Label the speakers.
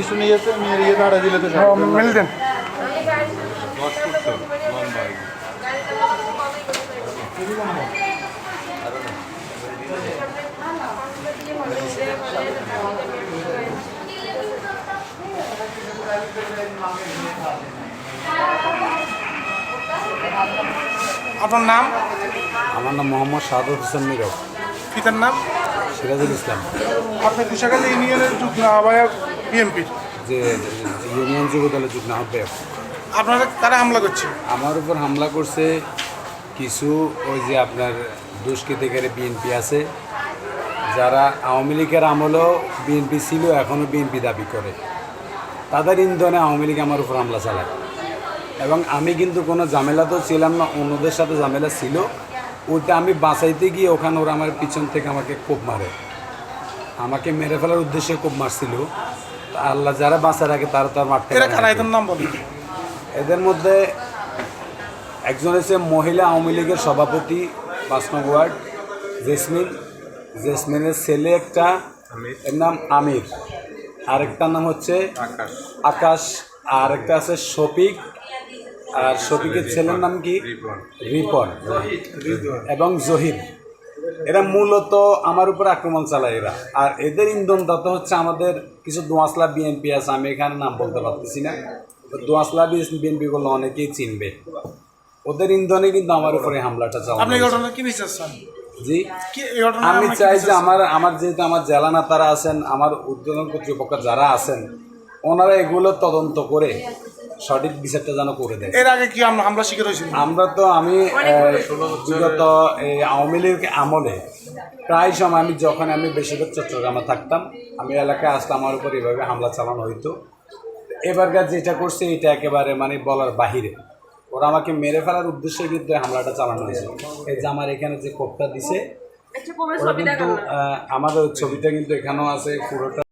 Speaker 1: কিছু নিয়েছে নিয়ে ইয়ে দাঁড়া দিলে তো
Speaker 2: দেন। আপনার নাম?
Speaker 3: আমার নাম মোহাম্মদ সাদত হোসেন নীরব।
Speaker 2: পিতার নাম?
Speaker 3: সিরাজুল ইসলাম।
Speaker 2: আপনি কুশাখালী ইউনিয়নের যুগ্ম আহ্বায়ক। বিএনপির
Speaker 3: যে ইউনিয়ন যুব দলের যুগ্ম আহ্বায়ক।
Speaker 2: আপনারা তারা হামলা করছে?
Speaker 3: আমার উপর হামলা করছে কিছু ওই যে আপনার দুষ্কৃতিকারী বিএনপি আছে যারা আওয়ামী লীগের আমলেও বিএনপি ছিল এখনও বিএনপি দাবি করে। তাদের ইন্ধনে আওয়ামী লীগ আমার উপর হামলা চালায়। এবং আমি কিন্তু কোনো ঝামেলাতেও ছিলাম না অন্যদের সাথে ঝামেলা ছিল। ওইটা আমি বাঁচাইতে গিয়ে ওখানে ওরা আমার পিছন থেকে আমাকে কোপ মারে। আমাকে মেরে ফেলার উদ্দেশ্যে খুব মারছিল। আল্লাহ যারা বাঁচার রাখে তারা তো আর মারতে
Speaker 2: এরা কারা এদের নাম বলেন
Speaker 3: এদের মধ্যে একজন হচ্ছে মহিলা আওয়ামী লীগের সভাপতি পাঁচ নং ওয়ার্ড জেসমিন। জেসমিনের ছেলে একটা এর নাম আমির। আরেকটার নাম হচ্ছে
Speaker 1: আকাশ।
Speaker 3: আকাশ আর একটা আছে শফিক। আর শফিকের ছেলের নাম কি? রিপন। এবং জহির। এরা মূলত আমার উপর আক্রমণ চালায় এরা। আর এদের ইন্ধন ইন্ধনদাতা হচ্ছে আমাদের কিছু দোয়াশলা বিএনপি আছে আমি এখানে নাম বলতে পারতেছি না। দোয়াশলা বিএনপি বললে অনেকেই চিনবে। ওদের ইন্ধনে কিন্তু আমার উপরে হামলাটা
Speaker 2: আপনি ঘটনা কি বিশ্বাস
Speaker 3: জি? আমি চাই যে আমার আমার যেহেতু আমার জেলা নেতারা আছেন আমার উদ্বোধন কর্তৃপক্ষ যারা আছেন ওনারা এগুলো তদন্ত করে সঠিক বিচারটা যেন করে দেয়।
Speaker 2: এর আগে কি আমরা হামলা শিকার হয়েছিল
Speaker 3: আমরা তো আমি বিগত এই আওয়ামী লীগ আমলে প্রায় সময় আমি যখন আমি বেশিরভাগ চট্টগ্রামে থাকতাম আমি এলাকায় আসলে আমার উপর এভাবে হামলা চালানো হইতো। এবারকার যেটা করছে এটা একেবারে মানে বলার বাহিরে। ওরা আমাকে মেরে ফেলার উদ্দেশ্যে কিন্তু হামলাটা চালানো হয়েছে। এই যে আমার এখানে যে কোপটা দিছে ওরা কিন্তু আমাদের ছবিটা কিন্তু এখানেও আছে পুরোটা